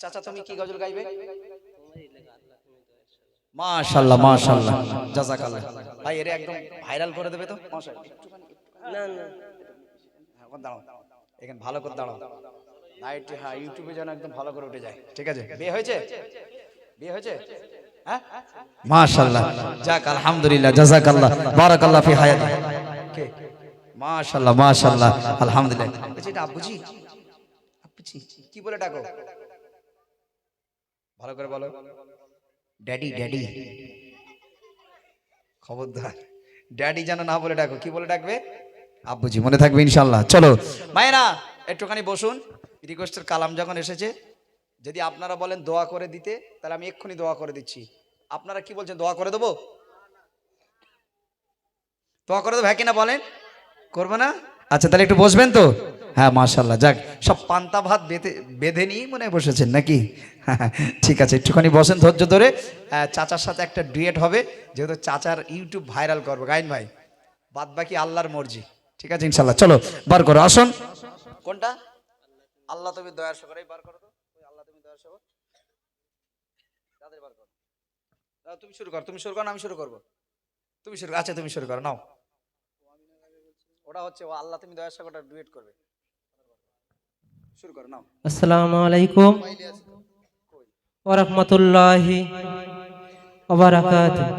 চাচা তুমি কি গজল গাইবে? মাশাআল্লাহ মাশাআল্লাহ জাযাকাল্লাহ ভাই এর একদম ভাইরাল করে দেবে তো? না না। হ্যাঁ, দাঁড়াও। এখানে ভালো করে দাঁড়াও। লাইট হ্যাঁ ইউটিউবে যেন একদম ভালো করে উঠে যায়। ঠিক আছে? বিয়ে হয়েছে? বিয়ে হয়েছে? হ্যাঁ? মাশাআল্লাহ যাক আলহামদুলিল্লাহ জাযাকাল্লাহ বারাকাল্লাহ ফি হায়াতি। কে? মাশাআল্লাহ মাশাআল্লাহ আলহামদুলিল্লাহ। এটা আব্বুজি? আব্বুজি। কি বলে ডাকো? ভালো করে বলো। ড্যাডি ড্যাডি খবরদার। ড্যাডি যেন না বলে ডাকো। কি বলে ডাকবে? আব্বুজি মনে থাকবে ইনশাল্লাহ চলো। মায়েরা একটুখানি বসুন। রিকোয়েস্টের কালাম যখন এসেছে যদি আপনারা বলেন দোয়া করে দিতে তাহলে আমি এক্ষুনি দোয়া করে দিচ্ছি। আপনারা কি বলছেন দোয়া করে দেবো? দোয়া করে দেবো হ্যাঁ কিনা বলেন? করব না? আচ্ছা তাহলে একটু বসবেন তো? হ্যাঁ মাশাআল্লাহ, যাক, সব পান্তা ভাত বেঁধে বেঁধে নিয়ে মনে বসেছেন নাকি? ঠিক আছে, একটুখানি বসেন ধৈর্য ধরে। চাচার সাথে একটা ডুয়েট হবে, যেহেতু চাচার ইউটিউব ভাইরাল করব। গাইন ভাই, বাদ বাকি আল্লাহর মর্জি। ঠিক আছে ইনশাল্লাহ চলো, বার করো, আসুন। কোনটা? আল্লাহ তুমি দয়ার সাগরে বার করো তো। আল্লাহ তুমি দয়ার সাগর তাদের বার করো। তুমি শুরু করো, তুমি শুরু করো আমি শুরু করব। তুমি শুরু। আচ্ছা তুমি শুরু করো, নাও। ওটা হচ্ছে, ও আল্লাহ তুমি দয়ার সাগরটা ডুয়েট করবে। শুরু করো নাও। আসসালামু আলাইকুম। ওয়া রাহমাতুল্লাহি ওয়া বারাকাতুহু।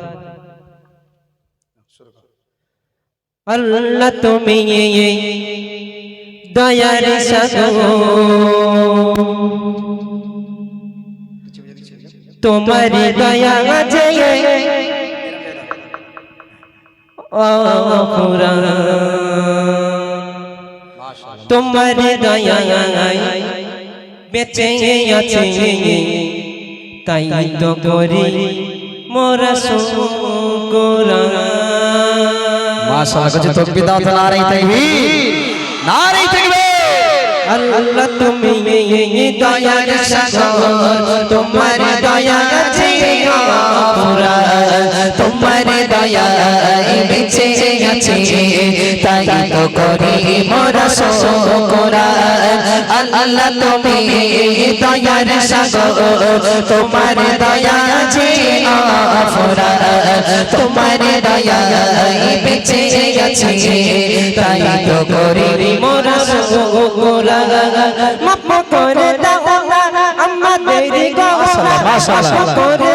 আল্লাহ তুমি দয়ার তোমার দয়া আছে। তোমার দয়া বেঁচে আছে তাই তো করি মোরা শুকরা মাশাআল্লাহ কাছে তাকবীর দাও তো নারে তাকবীর নারে তাকবীর আল্লাহ তুমি দয়ার সাগর তোমার দয়া আছে পুরা তোমার দয়া বেঁচে আছে তাই তো করি মোরা শোকরা। আল্লাহ তুমি দয়ার সাগর তোমার দয়া আছে পুরা তোমার দয়া বেঁচে আছে তাই তো করি মোরা শোকরা। মাপ করে দাও আমাদের গহনা মাপ করে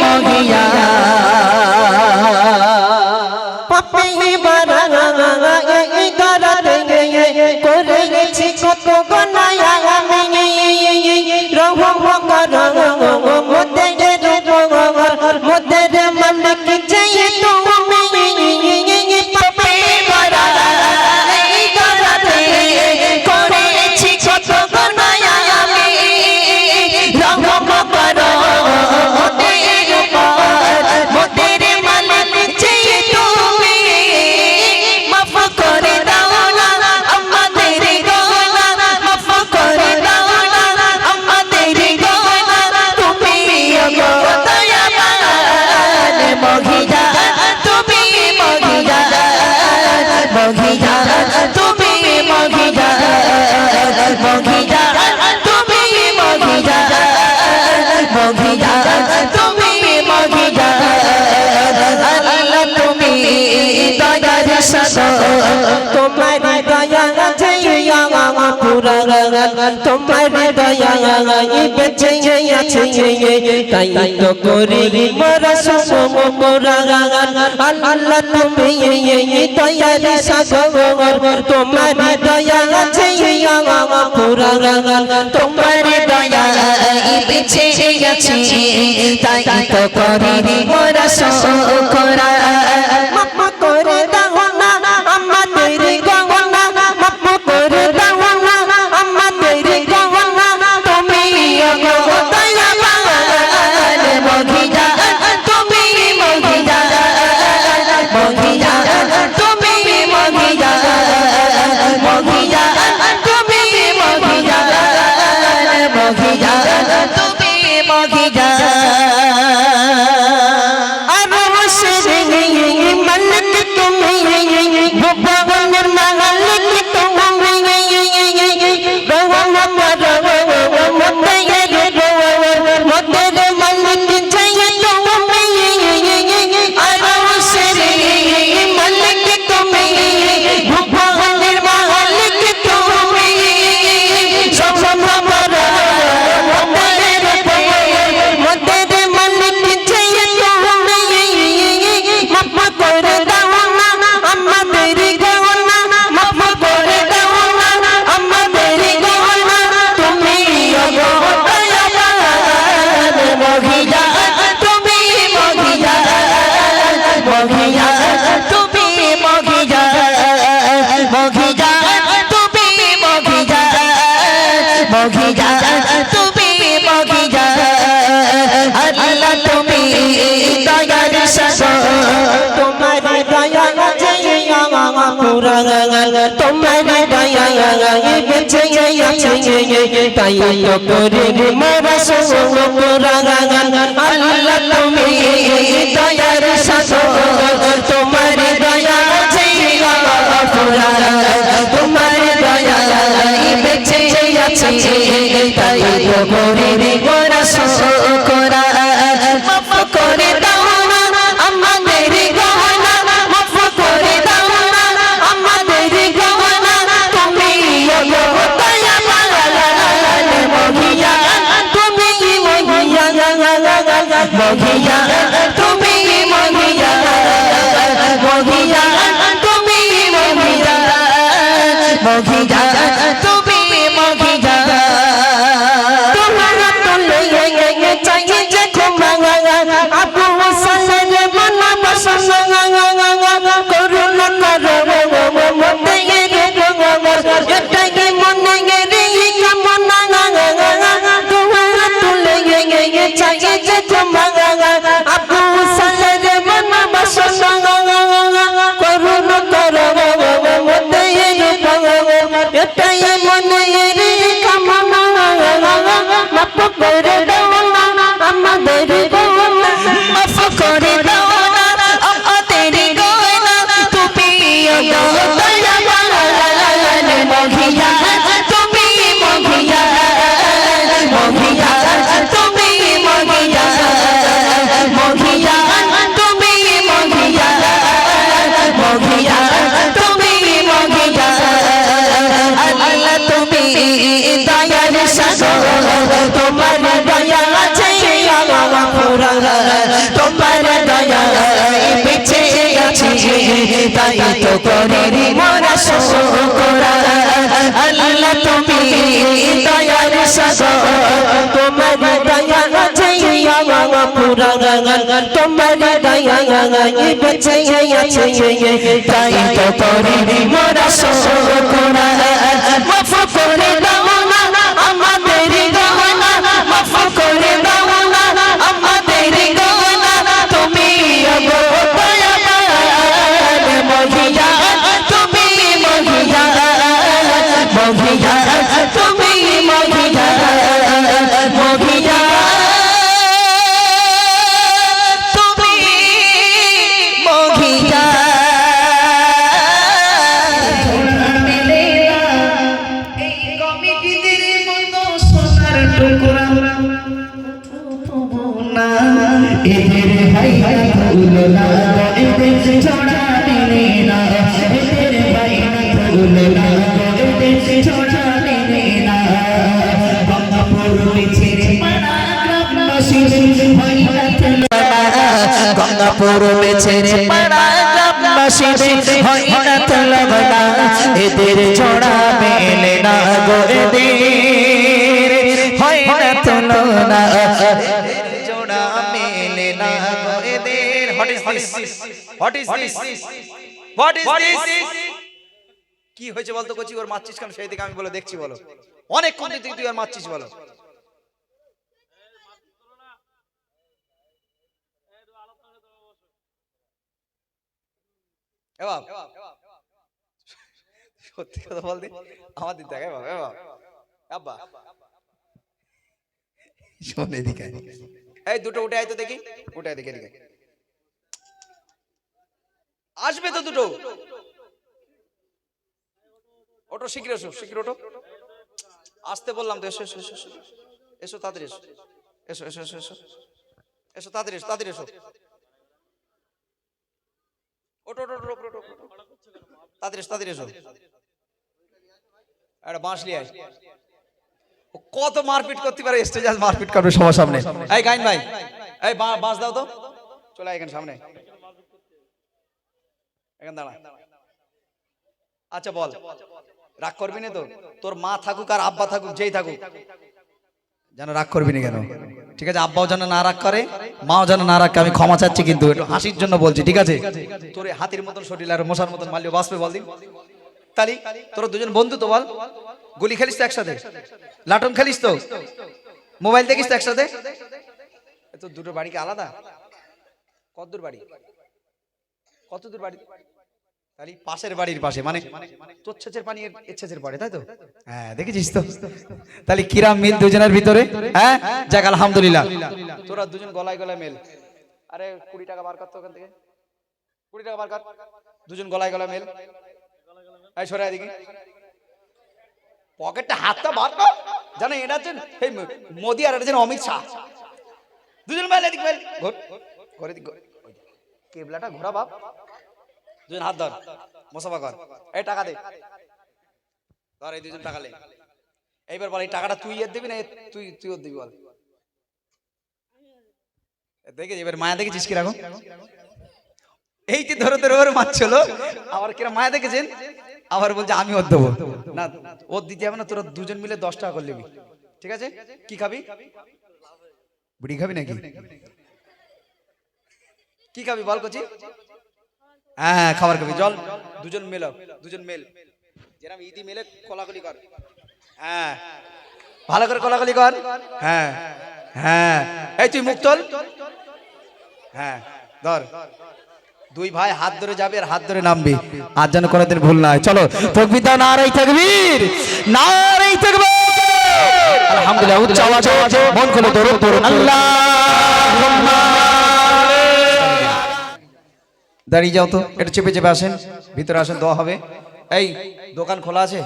মহিয়া। পাপি বারা করেছি কত গনায়া তোমার দয়া বেঁচে আছে তাই তো করি মোরা সম আল্লাহ তুমি দয়ার সাগর। তোমার দয়া আছে পুরা। তোমার দয়া বেঁচে আছে তাই তো করি মোরা শোকরা তুমি মহিজা আল্লাহ তুমি দয়ার সাগর তোমার দয়া পুরা তোমার দয়া বেঁচে তাই করে মারা সঙ্গ পুরা আল্লাহ তুমি দয়ার সাগর তোমার দয়া পুরা তোমার দয়া বেঁচে আছে তাই তো করে মন দয়া তাই তো করে মোরা শোকরা আল্লাহ তুমি দয়ার সাগর তোমার দয়া আছে পুরা তোমার দয়া বেঁচে আছে তাই তো করে মোরা শোকরা মাফ করে দাও ছেড়ে এদের জোড়া মেলে না গো এদের। কি হয়েছে বলতো কচি? ওর মারছিস কেন? সেই দিকে আমি বলে, দেখছি বলো। অনেক কোন দিক তুই আর মারছিস বলো। এ বাপ, সত্যি কথা বলতে আমার দিক থেকে বাবা এ বাপ, আব্বা। শোন এদিকে এই দুটো উঠে আয় তো দেখি। উঠে দেখি এদিকে আসবে তো দুটো। ওটো শীঘ্র এসো শীঘ্র ওটো আসতে বললাম তো এসো এসো এসো এসো। তাড়াতাড়ি এসো এসো এসো এসো। এসো তাড়াতাড়ি এসো তাড়াতাড়ি এসো। একটা বাঁশ নিয়ে কত মারপিট করতে পারে স্টেজ আজ মারপিট করবে সবার সামনে। এই গাইন ভাই, এই বাঁশ দাও তো। চলে এখানে সামনে। এখানে দাঁড়া। আচ্ছা বল। রাগ করবি না তো। তোর মা থাকুক আর আব্বা থাকুক, যেই থাকুক। যেন রাগ করবি না কেন? ঠিক আছে, আব্বাও যেন না রাগ করে, মাও যেন না রাগ করে। আমি ক্ষমা চাচ্ছি কিন্তু একটু হাসির জন্য বলছি, ঠিক আছে? তোর হাতির মতন শরীর আর মশার মতন মারলেও বাঁচবে বল দিন তালি, তোরা দুজন বন্ধু তো বল। গুলি খেলিস তো একসাথে? লাটন খেলিস তো? মোবাইল দেখিস তো একসাথে? এ তো দুটো বাড়ি কি আলাদা? কত দূর বাড়ি? কত দূর বাড়ি? পাশের বাড়ির পাশে মানে তোর ছেচের পানি এর ছেচের পড়ে তাই তো? হ্যাঁ দেখেছিস তো? তাহলে কিরাম মিল দুজনের ভিতরে? হ্যাঁ? যাক, আলহামদুলিল্লাহ। তোরা দুজন গলায় গলায় মেল। আরে, কুড়ি টাকা বার কর তো ওখান থেকে। কুড়ি টাকা বার কর। দুজন গলায় গলায় মেল। এই, সরে এদিকে পকেটটা হাতটা বার কর। জানো এটা হচ্ছে এই মোদি আর এটা অমিত শাহ। দুজন মেল এদিক, মেল। ঘোর, ঘরে কেবলাটা ঘোরা বাপ। দুজন হাত ধর। মোসাফা কর। এই টাকা দে। ধর এই দুজন টাকা লে। এইবার বল, এই টাকাটা তুই এর দিবি না তুই তুই ওর দিবি বল। দেখে এবার মায়া দেখেছিস কীরকম? এই যে ধরো ধরো ওর মারছিল আবার কিরা মায়া দেখেছেন? আবার বলছে, আমি ওর দেবো। না, ওর দিতে হবে না, তোরা দুজন মিলে দশ টাকা করে নিবি। ঠিক আছে? কি খাবি? বুড়ি খাবি নাকি? কি খাবি বল কচি? হ্যাঁ খাবার খাবি জল। দুজন মেল দুজন মেল। যেরকম ইদি মেলে কলাকলি কর। হ্যাঁ। ভালো করে কলাকলি কর। হ্যাঁ। হ্যাঁ। এই তুই মুখ তোল। হ্যাঁ ধর। দুই ভাই হাত ধরে যাবে আর হাত ধরে নামবি। আর যেন কোনোদিন ভুল না হয়। চলো তকবিতা নারাই থাকবীর নারাই থাকবীর আলহামদুলিল্লাহ উচ্চ আওয়াজে মন খুলে দরুদ পড়ুন আল্লাহ দাঁড়িয়ে যাও তো, একটু চেপে চেপে আসেন, ভিতরে আসেন, দোয়া হবে। এই, দোকান খোলা আছে?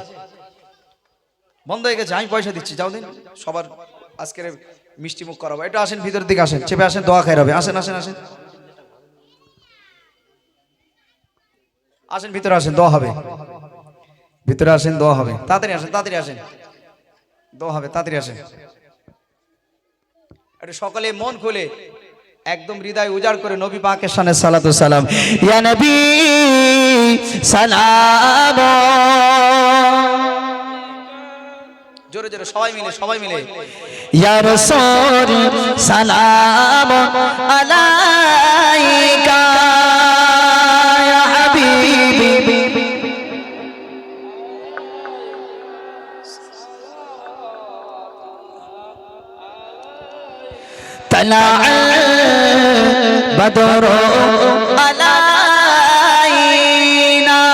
বন্ধ হয়ে গেছে, আমি পয়সা দিচ্ছি, যাও দিন, সবার আজকের মিষ্টি মুখ করাবো। একটু আসেন, ভিতরের দিকে আসেন, চেপে আসেন, দোয়া খাই হবে আসেন আসেন আসেন। আসেন, ভিতরে আসেন, দোয়া হবে। ভিতরে আসেন, দোয়া হবে। তাড়াতাড়ি আসেন তাড়াতাড়ি আসেন। দোয়া হবে, তাড়াতাড়ি আসেন। একটু সকলে মন খুলে একদম হৃদয় উজাড় করে নবী পাকের সামনে সালাতু সালাম ইয়া নবী সালাম জোরে জোরে সবাই মিলে সবাই মিলে ইয়া রাসূল সালাম আলাইকা ইয়া হাবিবি طلع البدر علينا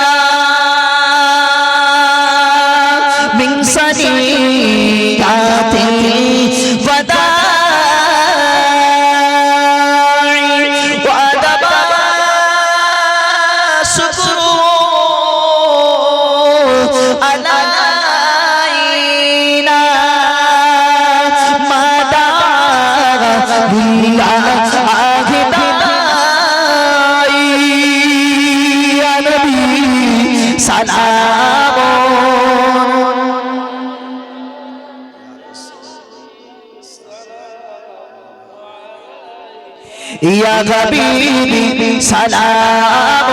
من سنيات ইয়া হাবিবি সালাম।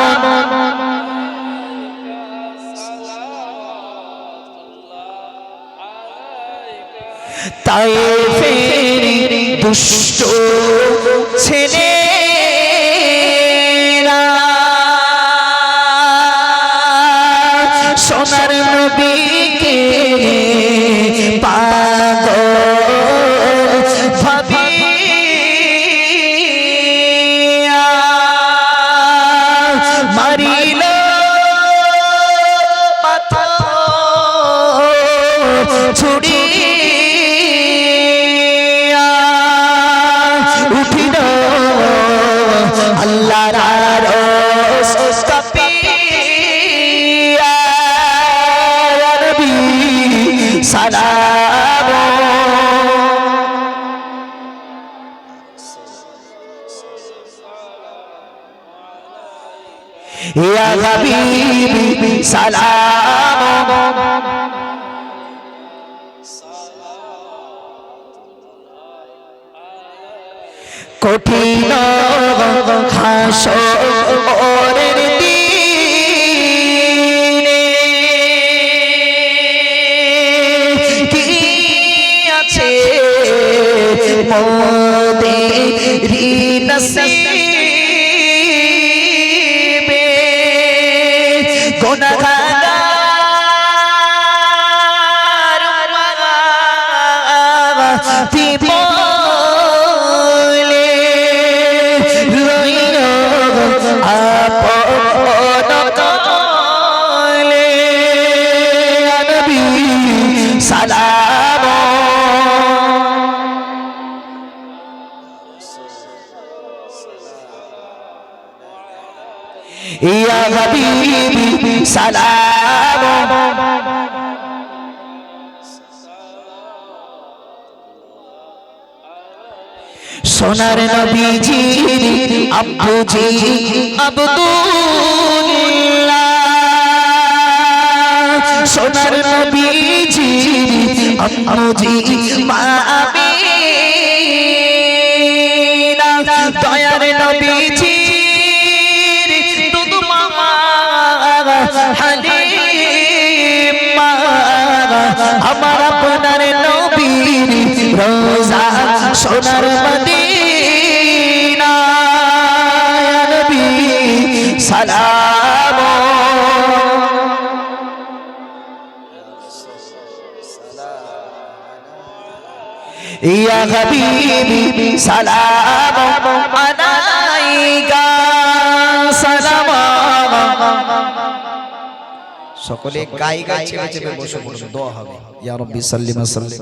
তাই ফেরি দুষ্ট ছেলে ইয়া হাবিবি সালাম। কঠিন হাসরের দিনে কি আছে? মোদেরি নসিবে সালাম। সোনার নবীজি আব্বুজি আব্দুল্লাহ সোনার নবীজি আব্বুজি মা রোজা সোনার মদিনা নবী। সালাম ইয়া হাবিবি সালাম আলাইকা, সালাম। সকলে গায়ে গায়ে চেপে চেপে বসে বসে দোয়া হবে। ইয়া রব্বি সাল্লিমা সাল্লিম